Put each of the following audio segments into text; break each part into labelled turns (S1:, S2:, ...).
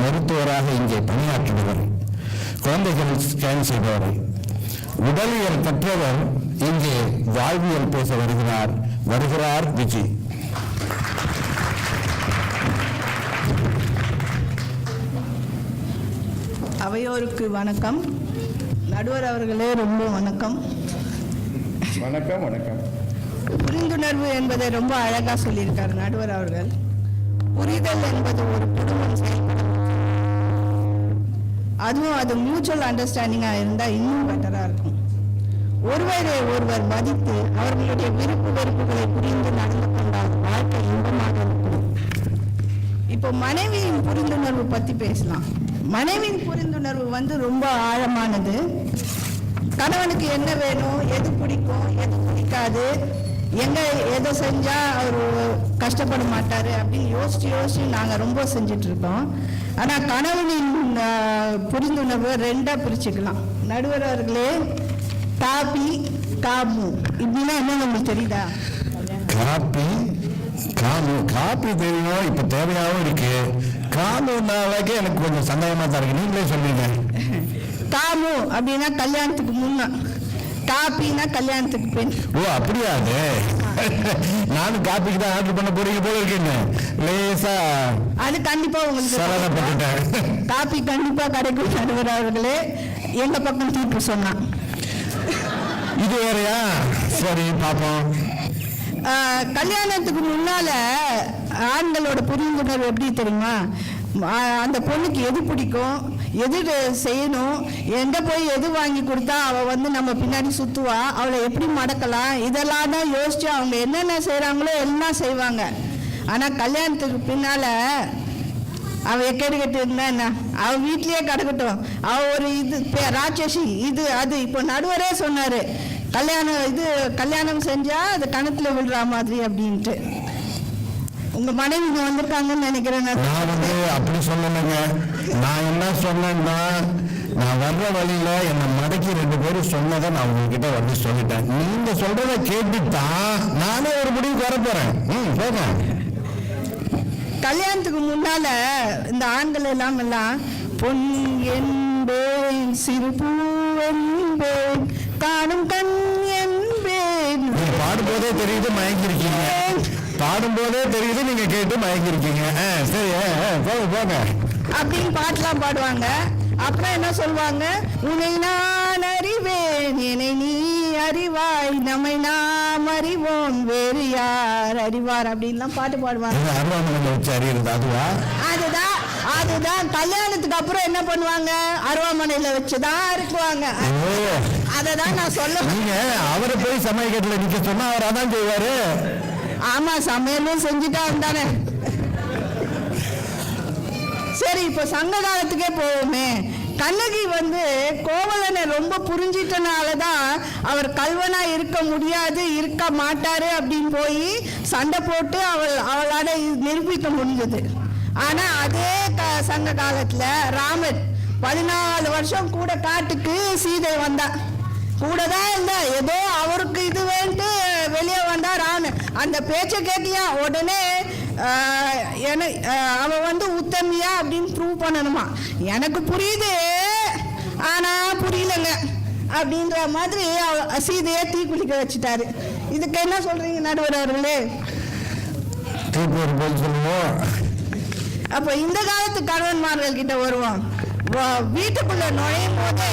S1: மருத்துவராக இங்கே பணியாற்றுபவர் குழந்தைகள் ஸ்கேன் செய்பவர் உடலியல் கற்றவர் இங்கே வாழ்வியல் பேச வருகிறார் வருகிறார் விஜி.
S2: அவையோருக்கு வணக்கம். நடுவர் அவர்களே ரொம்ப வணக்கம்.
S1: வணக்கம் வணக்கம்.
S2: புரிந்துணர்வு என்பதை ரொம்ப அழகா சொல்லியிருக்கார் நடுவர் அவர்கள். புரிதல் என்பது ஒரு குடும்பம் செயல்படும் அதுவும் அது மியூச்சுவல் அண்டர்ஸ்டாண்டிங்காக இருந்தால் இன்னும் பெட்டராக இருக்கும். ஒருவரை ஒருவர் மதித்து அவர்களுடைய விருப்பு வெறுப்புகளை புரிந்து நடந்து கொண்டால் வாழ்க்கை இன்பமாக இருக்கும். இப்போ மனைவியின் புரிந்துணர்வு பற்றி பேசலாம். மனைவியின் புரிந்துணர்வு வந்து ரொம்ப ஆழமானது. கணவனுக்கு என்ன வேணும் எது பிடிக்கும் எது பிடிக்காது எங்க எதை செஞ்சா அவர் கஷ்டப்பட மாட்டாரு அப்படின்னு யோசிச்சு யோசிச்சு நாங்கள் ரொம்ப செஞ்சுட்டு இருக்கோம். ஆனால் கணவனின் புரிந்துணர்வை ரெண்டா பிரிச்சுக்கலாம். நடுவர் அவர்களே காபி காபு இப்படின்னா என்ன உங்களுக்கு தெரியுதா?
S1: காப்பி காமு. காப்பி தெரியும்? இப்ப தேவையாகவும் இருக்கு. காமுனாலக்கு எனக்கு கொஞ்சம் சந்தேகமா தான் இருக்கு. நீங்களே சொல்லுங்க.
S2: காமு அப்படின்னா கல்யாணத்துக்கு முன்ன. காப்பின்னா கல்யாணத்துக்கு பின்
S1: ஓ அப்படியா அது? நானும் காப்பிக்கு தான் ஆர்டர் பண்ண போறீங்க போல இருக்கீங்க லேசா
S2: அது கண்டிப்பா உங்களுக்கு
S1: சலனப்பட்டுட்டேன்
S2: காப்பி கண்டிப்பா கிடைக்கும் நடுவர் அவர்களே. எங்க பக்கம் தீர்ப்பு சொன்னான்
S1: இது வேறயா? சரி பாப்போம்
S2: கல்யாணத்துக்கு முன்னால ஆண்களோட புரிந்துணர்வு எப்படி தெரியுமா? அந்த பொண்ணுக்கு எது பிடிக்கும்? எது செய்யணும்? எங்கே போய் எது வாங்கி கொடுத்தா அவள் வந்து நம்ம பின்னாடி சுற்றுவா அவளை எப்படி மடக்கலாம்? இதெல்லாம் தான் யோசிச்சு அவங்க என்னென்ன செய்கிறாங்களோ எல்லாம் செய்வாங்க. ஆனால் கல்யாணத்துக்கு பின்னால் அவள் எக்கேடு கட்டு இருந்தா என்ன? அவள் வீட்லேயே கிடக்கட்டும். அவள் ஒரு இது ராட்சசி இது அது. இப்போ நடுவரே சொன்னார் கல்யாணம் இது கல்யாணம் செஞ்சால் அது கணத்தில் விழுற மாதிரி அப்படின்ட்டு. உங்க மனைவி இங்க வந்திருக்காங்கன்னு நினைக்கிறேன் நான்
S1: வந்து அப்படி சொல்லலைங்க. நான் என்ன சொன்னேன்னா நான் வர்ற வழியில என்னை மடக்கி ரெண்டு பேரும் சொன்னதை நான் உங்ககிட்ட வந்து சொல்லிட்டேன். நீங்க சொல்றத கேட்டுத்தான் நானே ஒரு முடிவுக்கு வர போறேன். ம் போங்க.
S2: கல்யாணத்துக்கு முன்னால இந்த ஆண்கள் எல்லாம் எல்லாம் பொன் என்பேன் சிறு பூ என்பேன் காணும் கண் என்பேன்.
S1: பாடும்போதே தெரியுது மயங்கிருக்கீங்க பாடும்போதே தெரியுது நீங்க கேட்டு மயங்கிருக்கீங்க சரி போங்க போங்க.
S2: அப்படின்னு பாட்டெல்லாம் பாடுவாங்க. அப்புறம் என்ன சொல்லுவாங்க? உன்னை நான் அறிவேன் என்னை நீ அறிவாய் நம்மை நாம் அறிவோம் வேறு யார் அறிவார் அப்படின்லாம் பாட்டு பாடுவாங்க. அதுதான் அதுதான். கல்யாணத்துக்கு அப்புறம் என்ன பண்ணுவாங்க? அருவாமனையில வச்சுதான் இருக்குவாங்க
S1: ஓ.
S2: அதை தான் நான் சொல்ல
S1: நீங்க அவரை போய் சமயக்கட்டில் நிக்க சொன்னா அவர் அதான் செய்வாரு.
S2: ஆமா சமையலும் செஞ்சுட்டா இருந்தானே சரி இப்போ சங்க காலத்துக்கே போவோமே. கண்ணகி வந்து கோவலனை ரொம்ப புரிஞ்சிட்டனால தான் அவர் கல்வனா இருக்க முடியாது இருக்க மாட்டாரு அப்படின்னு போய் சண்டை போட்டு அவள் அவளால நிரூபிக்க முடிஞ்சது. ஆனா அதே க சங்க காலத்துல ராமர் பதினாலு வருஷம் கூட காட்டுக்கு சீதை வந்தா. கூட தான் இருந்தா ஏதோ அவருக்கு இது வேண்டு வெளியே வந்தா ராமன். அந்த பேச்சை கேட்டியா? உடனே என ஆஹ், அவ வந்து உத்தமியா அப்படின்னு ப்ரூவ் பண்ணணுமா? எனக்கு புரியுது. ஆனா புரியலங்க. அப்படின்ற மாதிரி அவ சீதையை தீ குளிக்க வச்சுட்டாரு. இதுக்கு என்ன சொல்றீங்க நடுவர் அவர்களே? அப்போ இந்த காலத்து கணவன்மார்கள் கிட்ட வருவோம் வீட்டுக்குள்ள நுழையும் போது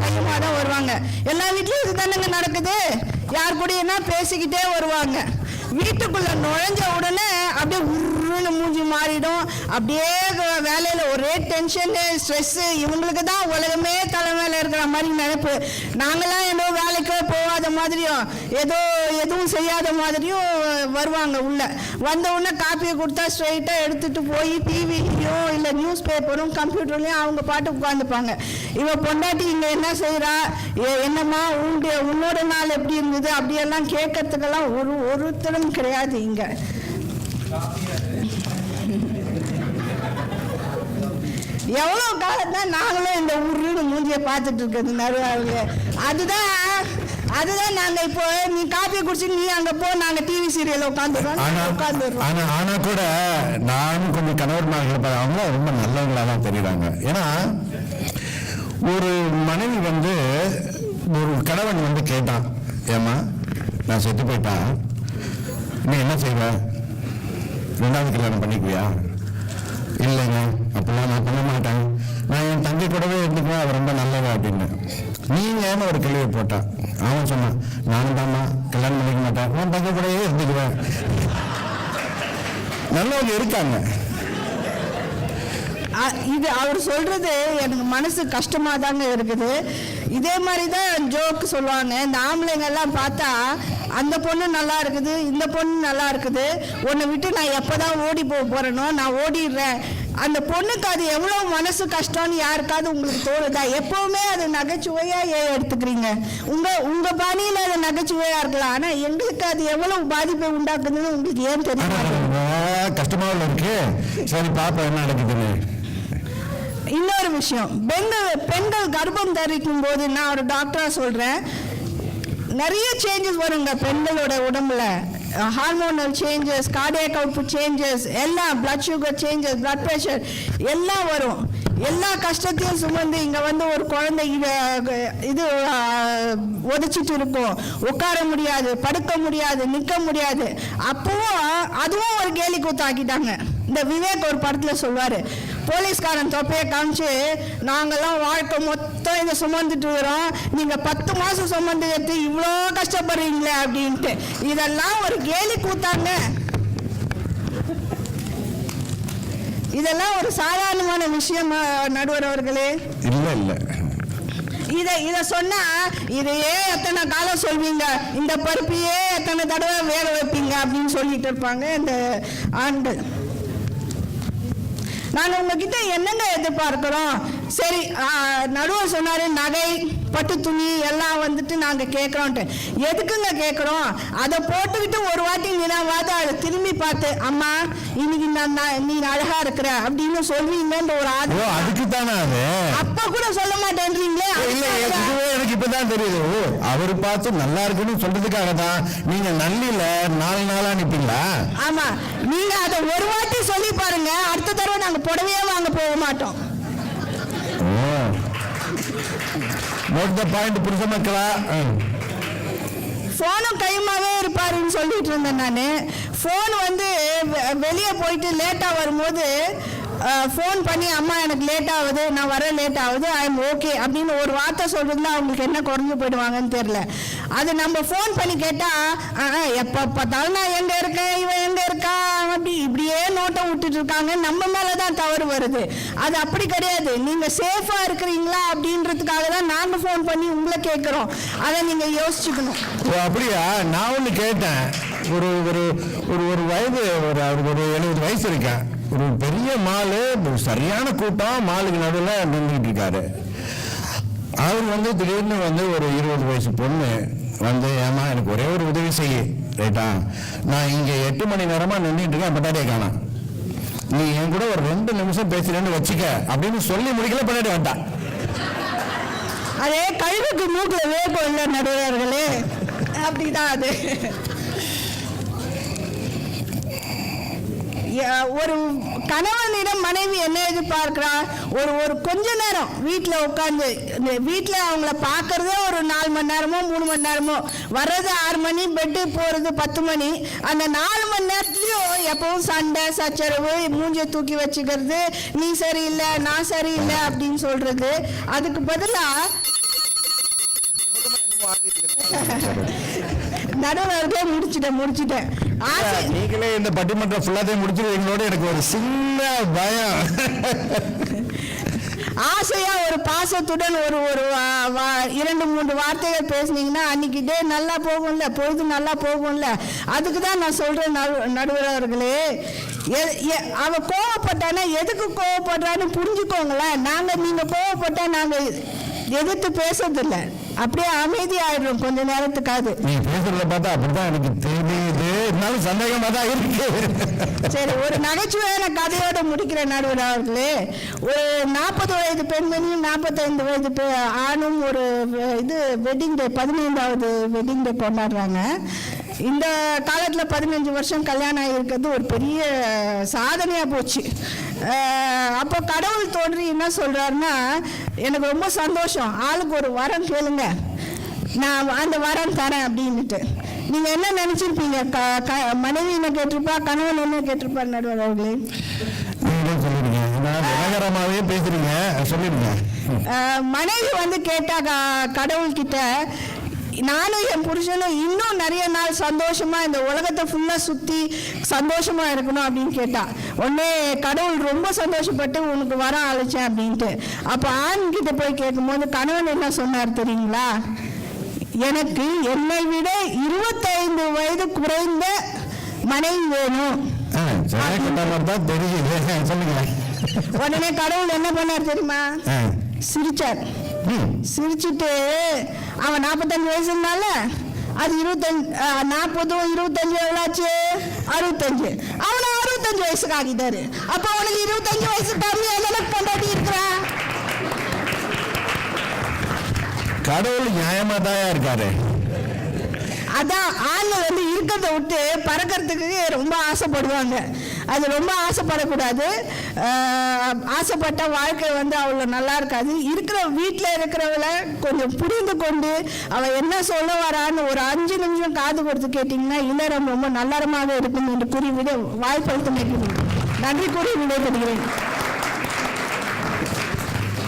S2: கையுமா தான் வருவாங்க. எல்லா வீட்லயும் இது தானங்க நடக்குது? யார் கூட என்ன பேசிக்கிட்டே வருவாங்க. வீட்டுக்குள்ள நுழைஞ்ச உடனே அப்படியே உருன்னு மூஞ்சி மாறிடும். அப்படியே வேலையில் வேலையில ஒரே டென்ஷனு ஸ்ட்ரெஸ் இவங்களுக்கு தான் உலகமே தலை இருக்கிற மாதிரி நினைப்பு. நாங்களாம் ஏதோ வேலைக்கே போகாத மாதிரியும் ஏதோ எதுவும் செய்யாத மாதிரியும் வருவாங்க உள்ள. வந்த உடனே காப்பியை கொடுத்தா ஸ்ட்ரைட்டா எடுத்துட்டு போய் டிவி டிவிலையோ இல்லை நியூஸ் பேப்பரும் கம்ப்யூட்டர்லயும் அவங்க பாட்டு உட்காந்துப்பாங்க இவ பொண்டாட்டி இங்க என்ன செய்றா? எ- என்னம்மா உன்னுடைய உன்னோட நாள் எப்படி இருந்தது? அப்படியெல்லாம் கேட்கறதுக்கெல்லாம் ஒரு ஒருத்தரும் கிடையாது இங்க. எவ்வளோ காலம் தான் நாங்களும் இந்த ஊருன்னு மூஞ்சியை பார்த்துட்டு இருக்கிறது நடுவாங்க அதுதான் அதுதான் நாங்க இப்போ நீ காப்பி குடிச்சு நீ அங்க போ நாங்க டிவி சீரியல் உட்காந்துருவோம்
S1: ஆனா
S2: உட்காந்துருவோம்
S1: ஆனா ஆனா கூட நானும் கொஞ்சம் கணவர்மார்களை பார்த்து அவங்க ரொம்ப நல்லவங்களா தான் தெரியுறாங்க. ஏன்னா ஒரு மனைவி வந்து ஒரு கணவன் வந்து கேட்டான் ஏமா நான் செத்து போயிட்டா? நீ என்ன செய்வ? ரெண்டாவது கல்யாணம் பண்ணிக்குவியா? இல்லைங்க அப்படிலாம் நான் பண்ண மாட்டேன். நான் என் தங்கை கூடவே இருந்துக்குவேன் அவ ரொம்ப நல்லவ? அப்படின்னு. நீங்க ஏன்னு ஒரு கேள்வியை போட்டான் அவன் சொன்னான் நானும் தாம்மா கல்யாணம் பண்ணிக்க மாட்டேன். நான் தங்கை கூடவே இருந்துக்குவேன். நல்லவங்க இருக்காங்க.
S2: இது அவர் சொல்றது எனக்கு மனசு கஷ்டமா தாங்க இருக்குது. இதே மாதிரி தான் ஜோக்கு சொல்லுவாங்க. இந்த ஆம்பளைங்க எல்லாம் பார்த்தா அந்த பொண்ணு நல்லா இருக்குது இந்த பொண்ணு நல்லா இருக்குது. உன்னை விட்டு நான் எப்பதான் ஓடி போக போறேனோ நான் ஓடிடுறேன். அந்த பொண்ணுக்கு அது எவ்வளவு மனசு கஷ்டம்னு யாருக்காவது உங்களுக்கு தோணுதா? எப்பவுமே அது நகைச்சுவையா ஏன் எடுத்துக்கிறீங்க? உங்க உங்க பாணியில அது நகைச்சுவையா இருக்கலாம். ஆனா எங்களுக்கு அது எவ்வளவு பாதிப்பை உண்டாக்குதுன்னு உங்களுக்கு ஏன் தெரியும்
S1: கஷ்டமாவில் இருக்கு. சரி பாப்பா என்ன நடக்குதுன்னு.
S2: இன்னொரு விஷயம். பெண்கள் பெண்கள் கர்ப்பம் தரிக்கும் போது நான் ஒரு டாக்டரா சொல்றேன். நிறைய சேஞ்சஸ் வருங்க பெண்களோட உடம்புல. Hormonal changes cardiac output changes எல்லாம் blood sugar changes blood pressure எல்லாம் வரும். எல்லா கஷ்டத்தையும் சுமந்து இங்கே வந்து ஒரு குழந்தை இது uh, உதச்சிட்டு உதைச்சிட்டு இருக்கும். உட்கார முடியாது படுக்க முடியாது நிற்க முடியாது. அப்பவும் அதுவும் ஒரு கேலி கூத்தாக்கிட்டாங்க இந்த விவேக் ஒரு படத்துல சொல்வாரு போலீஸ்காரன் தொப்பையை காமிச்சு நாங்கெல்லாம் வாழ்க்கை மொத்தம் இதை சுமந்துட்டு வரோம் நீங்க பத்து மாசம் சுமந்து எடுத்து இவ்வளோ கஷ்டப்படுறீங்களே அப்படின்ட்டு. இதெல்லாம் ஒரு கேலி கூத்தாங்க. இதெல்லாம் ஒரு சாதாரணமான விஷயம் நடுவர் அவர்களே?
S1: இல்ல இல்ல.
S2: இத இத சொன்னா இதையே எத்தனை காலம் சொல்வீங்க? இந்த பருப்பையே எத்தனை தடவை வேக வைப்பீங்க? அப்படின்னு சொல்லிட்டு இருப்பாங்க இந்த ஆண்கள். நாங்கள் உங்ககிட்ட என்னங்க எதிர்பார்க்கிறோம்? சரி நடுவர் சொன்னாரு நகை பட்டு துணி எல்லாம் வந்துட்டு நாங்க கேட்கறோம்ட்டு எதுக்குங்க கேட்கறோம் அதை போட்டுக்கிட்டு ஒரு வாட்டி நினாவாத அதை திரும்பி பார்த்து அம்மா இன்னைக்கு நான் நீ அழகா இருக்கிற அப்படின்னு சொல்வீங்கன்ற ஒரு ஆதரவு.
S1: அதுக்கு தானே அது?
S2: அப்ப கூட சொல்ல மாட்டேன்றீங்களே.
S1: இதுவே எனக்கு இப்பதான் தெரியுது. அவர் பார்த்து நல்லா இருக்குன்னு சொல்றதுக்காக தான் நீங்க நல்லில நாலு நாளா நிப்பீங்களா?
S2: ஆமா நீங்க அதை ஒரு வாட்டி சொல்லி பாருங்க அடுத்த தடவை நாங்க புடவையே வாங்க போக மாட்டோம்.
S1: நோட் த பாயிண்ட் புரிஞ்ச மக்களா?
S2: ஃபோனும் கையுமாவே இருப்பாருன்னு சொல்லிட்டு இருந்தேன் நான். ஃபோன் வந்து வெ- வெளியே போயிட்டு லேட்டாக வரும்போது ஃபோன் பண்ணி அம்மா எனக்கு லேட் ஆகுது. நான் வர லேட் ஆகுது. ஐ எம் ஓகே அப்படின்னு ஒரு வார்த்தை சொல்கிறதுனா அவங்களுக்கு என்ன குறைஞ்சு போயிடுவாங்கன்னு தெரில அது நம்ம ஃபோன் பண்ணி கேட்டால் எப்போ பார்த்தாலும் நான் எங்கே இருக்கேன்? இவன் எங்கே இருக்கா அப்படி இப்படியே நோட்டம் விட்டுட்டு இருக்காங்க நம்ம மேலே தான் தவறு வருது. அது அப்படி கிடையாது. நீங்கள் சேஃபாக இருக்கிறீங்களா அப்படின்றதுக்காக தான் நாங்கள் ஃபோன் பண்ணி உங்களை கேட்குறோம். அதை நீங்கள் யோசிச்சுக்கணும்.
S1: ஓ அப்படியா? நான் ஒண்ணு கேட்டேன். ஒரு ஒரு ஒரு ஒரு வயது ஒரு அவருக்கு ஒரு எழுபது வயசு இருக்கேன் ஒரு பெரிய மாலு சரியான கூட்டம் மாலுக்கு நடுவில் நின்றுட்டு இருக்காரு. அவர் வந்து திடீர்னு வந்து ஒரு இருபது வயசு பொண்ணு வந்து ஏமா எனக்கு ஒரே ஒரு உதவி செய்ய. ரைட்டா? நான் இங்கே எட்டு மணி நேரமாக நின்றுட்டு இருக்கேன். பட்டாடியை காணோம். நீ என் கூட ஒரு ரெண்டு நிமிஷம் பேசுறேன்னு வச்சுக்க. அப்படின்னு சொல்லி முடிக்கல பட்டாடி வேண்டாம்
S2: அதே கழுவுக்கு மூக்குல வேப்பம் இல்லை நடுவர்களே. அப்படிதான் அது. ய- ஒரு கணவனிடம் மனைவி என்ன எதிர்பார்க்கிறா? ஒரு ஒரு கொஞ்ச நேரம் வீட்டில் உட்காந்து வீட்டில் அவங்கள பார்க்கறதே ஒரு நாலு மணி நேரமோ மூணு மணி நேரமோ. வர்றது ஆறு மணி பெட்டு போகிறது பத்து மணி. அந்த நாலு மணி நேரத்துலையும் எப்பவும் சண்டை சச்சரவு மூஞ்சியை தூக்கி வச்சுக்கிறது நீ சரியில்லை நான் சரியில்லை அப்படின்னு சொல்றது. அதுக்கு பதிலாக நடுவர்களே முடிச்சிட்டேன் முடிச்சிட்டேன்.
S1: நீங்களே இந்த பட்டிமன்றம் ஃபுல்லாத்தையும் முடிச்சுட்டு எங்களோட எனக்கு ஒரு சின்ன பயம்.
S2: ஆசையா ஒரு பாசத்துடன் ஒரு ஒரு இரண்டு மூன்று வார்த்தைகள் பேசுனீங்கன்னா அன்னைக்கு டே நல்லா போகும்ல பொழுது நல்லா போகும்ல. அதுக்கு தான் நான் சொல்றேன் நடு நடுவர் அவர்களே அவ கோவப்பட்டானா எதுக்கு கோவப்படுறான்னு புரிஞ்சுக்கோங்களேன். நாங்க நீங்க கோவப்பட்டா நாங்க எதிர்த்து பேசுறதில்ல. அப்படியே அமைதி ஆயிடுறோம் கொஞ்ச நேரத்துக்காவது.
S1: நீ பேசுறத பார்த்தா அப்படிதான் எனக்கு தெரியுது இருந்தாலும் சந்தேகமா தான் இருக்கு.
S2: சரி ஒரு நகைச்சுவையான கதையோட முடிக்கிற நடுவர் அவர்களே ஒரு நாற்பது வயது பெண்மணியும் நாற்பத்தைந்து வயது பெ- ஆணும் ஒரு இது வெட்டிங் டே பதினைந்தாவது வெட்டிங் டே கொண்டாடுறாங்க. இந்த காலத்தில் பதினஞ்சு வருஷம் கல்யாணம் ஆகிருக்கிறது ஒரு பெரிய சாதனையாக போச்சு. அப்போ கடவுள் தோன்றி என்ன சொல்கிறாருன்னா எனக்கு ரொம்ப சந்தோஷம். ஆளுக்கு ஒரு வரம் கேளுங்க. நான் அந்த வரம் தரேன் அப்படின்ட்டு நீங்க என்ன நினைச்சிருப்பீங்க? மனைவி என்ன கேட்டிருப்பா? கணவன் என்ன கேட்டிருப்பா நடுவர் அவர்களே?
S1: சொல்லிடுங்க. பேசுறீங்க. சொல்லிடுங்க.
S2: மனைவி வந்து கேட்டா கடவுள்கிட்ட நானும் என் புருஷனும் இன்னும் நிறைய நாள் சந்தோஷமா இந்த உலகத்தை ஃபுல்லா சுத்தி சந்தோஷமா இருக்கணும் அப்படின்னு கேட்டா. உடனே கடவுள் ரொம்ப சந்தோஷப்பட்டு உனக்கு வர அழைச்சேன் அப்படின்ட்டு. அப்ப ஆண் கிட்ட போய் கேட்கும்போது கணவன் என்ன சொன்னார் தெரியுங்களா? எனக்கு என்னை விட இருபத்தைந்து வயது குறைந்த மனைவி வேணும்.
S1: தெரியுது. சொல்லுங்க.
S2: உடனே கடவுள் என்ன பண்ணார் தெரியுமா. சிரிச்சார். சிரிச்சிட்டு அவன் நாற்பத்தஞ்சு வயசு இருந்தால அது இருபத்தஞ்சு நாற்பதும் இருபத்தஞ்சு எவ்வளாச்சு? அறுபத்தஞ்சு. அவனை அறுபத்தஞ்சு வயசுக்கு ஆகிட்டாரு அப்போ அவனுக்கு இருபத்தஞ்சு வயசு கம்மி எனக்கு கொண்டாடி இருக்கிறான்
S1: கடவுள் நியாயமா தான் இருக்காரு.
S2: அதான் ஆண் வந்து இருக்கிறத விட்டு பறக்கிறதுக்கு ரொம்ப ஆசைப்படுவாங்க. அது ரொம்ப ஆசைப்படக்கூடாது. ஆசைப்பட்ட வாழ்க்கை வந்து அவ்வளோ நல்லா இருக்காது. இருக்கிற வீட்டில் இருக்கிறவள கொஞ்சம் புரிந்து கொண்டு அவள் என்ன சொல்ல வரான்னு ஒரு அஞ்சு நிமிஷம் காது கொடுத்து கேட்டிங்கன்னா இல்லறம் ரொம்ப நல்லறமாக இருக்கும் என்று கூறி விட வாய்ப்படுத்த நன்றி கூறி விடைபெறுகிறேன்.